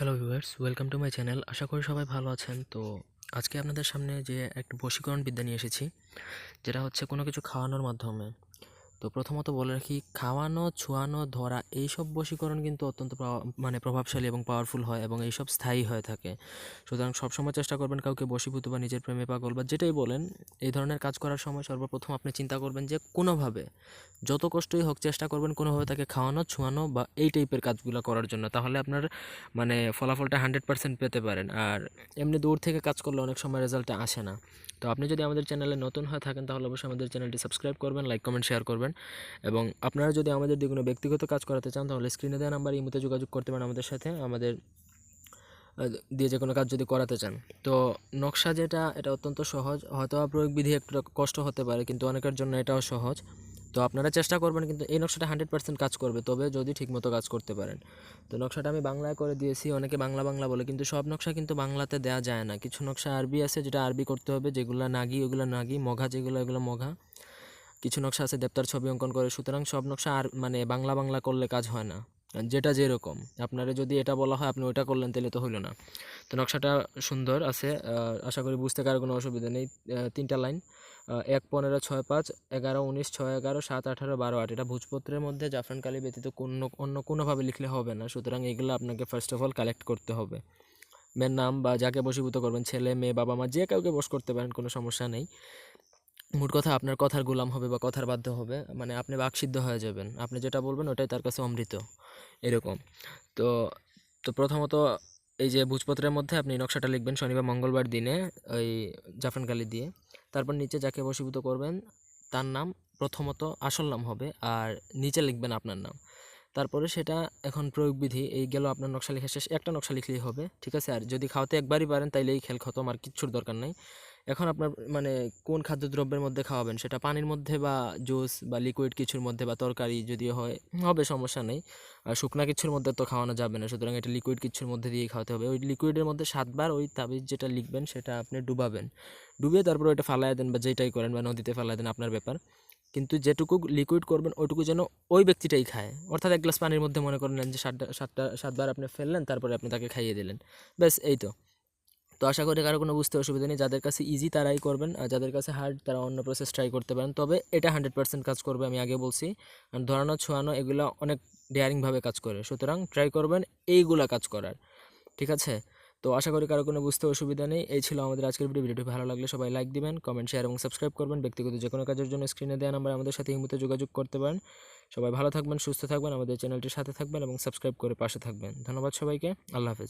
Hello viewers welcome to my channel আশা করি সবাই ভালো আছেন। তো আজকে আপনাদের সামনে যে একটা বশীকরণ বিদ্যা নিয়ে এসেছি, যেটা হচ্ছে কোনো কিছু খাওয়ানোর মাধ্যমে। তো প্রথমত বলে রাখি, খাওয়ানো, ছোঁয়ানো, ধরা এইসব বশীকরণ কিন্তু অত্যন্ত মানে প্রভাবশালী এবং পাওয়ারফুল হয় এবং এইসব স্থায়ী হয়ে থাকে। সুতরাং সবসময় চেষ্টা করবেন কাউকে বশীভূত বা নিজের প্রেমে পাগল বা যেটাই বলেন, এই ধরনের কাজ করার সময় সর্বপ্রথম আপনি চিন্তা করবেন যে কোনোভাবে, যত কষ্টই হোক চেষ্টা করবেন কোনোভাবে তাকে খাওয়ানো, ছোঁয়ানো বা এই টাইপের কাজগুলো করার জন্য। তাহলে আপনার মানে ফলাফলটা হান্ড্রেড পার্সেন্ট পেতে পারেন। আর এমনি দূর থেকে কাজ করলে অনেক সময় রেজাল্টটা আসে না। তো আপনি যদি আমাদের চ্যানেলে নতুন হয়ে থাকেন তাহলে অবশ্যই আমাদের চ্যানেলটি সাবস্ক্রাইব করবেন লাইক কমেন্ট শেয়ার করবেন। এবং আপনারা যদি আমাদের দিয়ে কোনো ব্যক্তিগত কাজ করাতে চান, তাহলে স্ক্রিনে দেওয়া নাম্বার ইমোতে যোগাযোগ করতে পারেন আমাদের সাথে। আমাদের দিয়ে যে কোনো কাজ যদি করাতে চান। তো নকশা যেটা, এটা অত্যন্ত সহজ। হয়তো প্রয়োগ বিধি একটু কষ্ট হতে পারে, কিন্তু অনেকের জন্য এটাও সহজ। তো আপনারা চেষ্টা করবেন কিন্তু এই নকশাটা হান্ড্রেড পার্সেন্ট কাজ করবে, তবে যদি ঠিকমতো কাজ করতে পারেন। তো নকশাটা আমি বাংলায় করে দিয়েছি, অনেকে বাংলা বাংলা বলে, কিন্তু সব নকশা কিন্তু বাংলাতে দেওয়া যায় না। কিছু নকশা আরবি আছে, যেটা আরবি করতে হবে, যেগুলো নাগি, ওগুলো নাগি, মঘা যেগুলো, এগুলো মঘা। কিছু নকশা আছে, দেবতার ছবি অঙ্কন করে। সুতরাং সব নকশা আর মানে বাংলা বাংলা করলে কাজ হয় না। যেটা যেরকম। আপনারা যদি এটা বলা হয়, আপনি ওইটা করলেন, তাহলে তো হইল না। তো নকশাটা সুন্দর আছে আশা করি বুঝতে কারও কোনো অসুবিধা নেই। তিনটা লাইন। এক পনেরো ছয় পাঁচ, এগারো উনিশ ছয় এগারো সাত আঠারো বারো আট। এটা ভোজপত্রের মধ্যে জাফরান কালি ব্যতীত কোনো, অন্য কোনোভাবে লিখলে হবে না। সুতরাং এগুলো আপনাকে ফার্স্ট অফ অল কালেক্ট করতে হবে। মেয়ের নাম বা যাকে বশীভূত করবেন, ছেলে, মেয়ে, বাবা, মা, যে কাউকে বশ করতে পারেন, কোনো সমস্যা নেই। মোট কথা আপনার কথার গোলাম হবে বা কথার বাধ্য হবে মানে আপনি বাকসিদ্ধ হয়ে যাবেন। আপনি যেটা বলবেন ওটাই তার কাছে অমৃত, এরকম। তো তো প্রথমত এই যে ভোজপত্রের মধ্যে আপনি নকশাটা লিখবেন শনিবার, মঙ্গলবার দিনে, ওই জাফরান কালি দিয়ে। তারপর নিচে যাকে বশীভূত করবেন, তার নাম, প্রথমত আসল নাম হবে, আর নিচে লিখবেন আপনার নাম। তারপরে সেটা এখন প্রয়োগবিধি, এই গেল আপনার নকশা লেখা শেষ, একটা নকশা লিখলেই হবে, ঠিক আছে? আর যদি খাওয়াতে একবারই পারেন, তাইলে এই খেল খতম, আর কিচ্ছুর দরকার নাই। এখন আপনার মানে কোন খাদ্যদ্রব্যের মধ্যে খাওয়াবেন? সেটা পানির মধ্যে বা জুস বা লিকুইড কিছুর মধ্যে বা তরকারি যদি হয়, হবে সমস্যা নেই। আর শুকনা কিছুর মধ্যে তো খাওয়ানো যাবে না, সুতরাং এটা লিকুইড কিছুর মধ্যে দিয়ে খাওয়াতে হবে। ওই লিকুইডের মধ্যে সাতবার ওই তাবিজ যেটা লিখবেন, সেটা আপনি ডুবাবেন। ডুবিয়ে তারপর ওইটা ফালায় দেন বা যেটাই করেন বা নদীতে ফালায় দেন, আপনার ব্যাপার। কিন্তু যেটুকু লিকুইড করবেন ওইটুকু যেন ওই ব্যক্তিটাই খায়। অর্থাৎ এক গ্লাস পানির মধ্যে মনে করেন যে সাতটা সাতটা, সাতবার আপনি ফেললেন, তারপরে আপনি তাকে খাইয়ে দিলেন। ব্যাস, এই তো। তো আশা করি কারও কোনো বুঝতে অসুবিধা নেই। যাদের কাছে ইজি তারাই করবেন, আর যাদের কাছে হার্ড তারা অন্য প্রসেস ট্রাই করতে পারেন। তবে এটা হান্ড্রেড পার্সেন্ট কাজ করবে আমি আগে বলছি। ধরানো, ছোঁয়ানো এগুলো অনেক ডেয়ারিংভাবে কাজ করে। সুতরাং ট্রাই করবেন, এইগুলা কাজ করার। ঠিক আছে? তো আশা করি কারও কোনো বুঝতে অসুবিধা নেই। এই ছিল আমাদের আজকের ভিডিও ভিডিওটি ভালো লাগলে সবাই লাইক দিবেন কমেন্ট শেয়ার এবং সাবস্ক্রাইব করবেন। ব্যক্তিগত যে কোনো কাজের জন্য স্ক্রিনে দেওয়া নাম্বার আমাদের সাথে মুহূর্তে যোগাযোগ করতে পারেন। সবাই ভালো থাকবেন, সুস্থ থাকবেন। আমাদের চ্যানেলটির সাথে থাকবেন এবং সাবস্ক্রাইব করে পাশে থাকবেন। ধন্যবাদ সবাইকে। আল্লাহ হাফেজ।